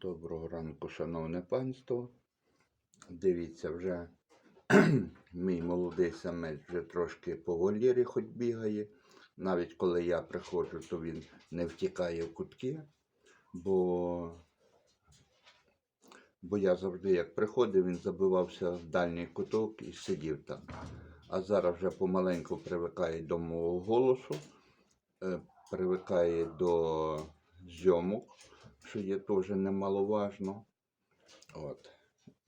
Доброго ранку, шановне панство. Дивіться, вже мій молодий самець вже трошки по вольєрі хоч бігає. Навіть коли я приходжу, то він не втікає в кутки, бо, бо я завжди, як приходив, він забивався в дальній куток і сидів там. А зараз вже помаленьку привикає до мого голосу, е, привикає до зйомок що є теж немаловажно. От.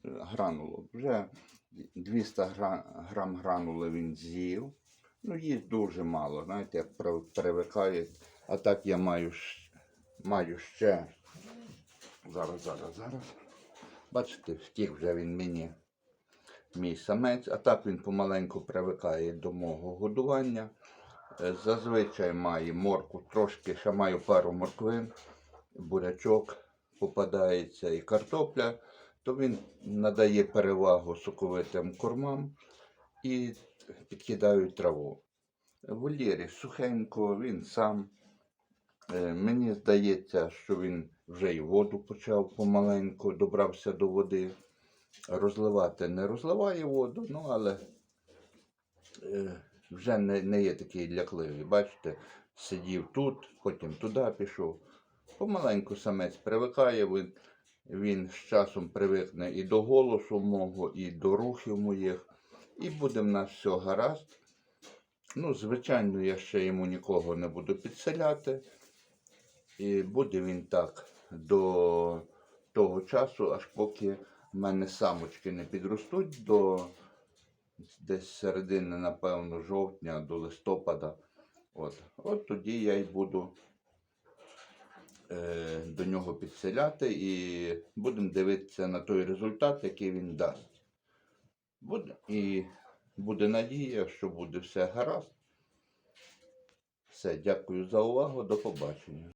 Гранулу. Вже 200 грам гранули він з'їв. Ну, їсть дуже мало, знаєте, як при- привикає. А так я маю, маю ще. Зараз, зараз, зараз. Бачите, втік вже він мені мій самець, а так він помаленьку привикає до мого годування. Е, Зазвичай має морку, трошки ще маю пару морквин бурячок попадається і картопля, то він надає перевагу соковитим кормам і підкидають траву. В вольєрі сухенько, він сам. Е, Мені здається, що він вже й воду почав помаленьку, добрався до води. Розливати не розливає воду, ну але е, вже не, не є такий лякливий. Бачите, сидів тут, потім туди пішов. Помаленьку самець привикає, він, він з часом привикне і до голосу мого, і до рухів моїх, і буде в нас все гаразд. Ну, звичайно, я ще йому нікого не буду підселяти. І буде він так до того часу, аж поки в мене самочки не підростуть до десь середини, напевно, жовтня до листопада. От, От тоді я й буду до нього підселяти і будемо дивитися на той результат, який він дасть. Буде, і буде надія, що буде все гаразд. Все, дякую за увагу, до побачення.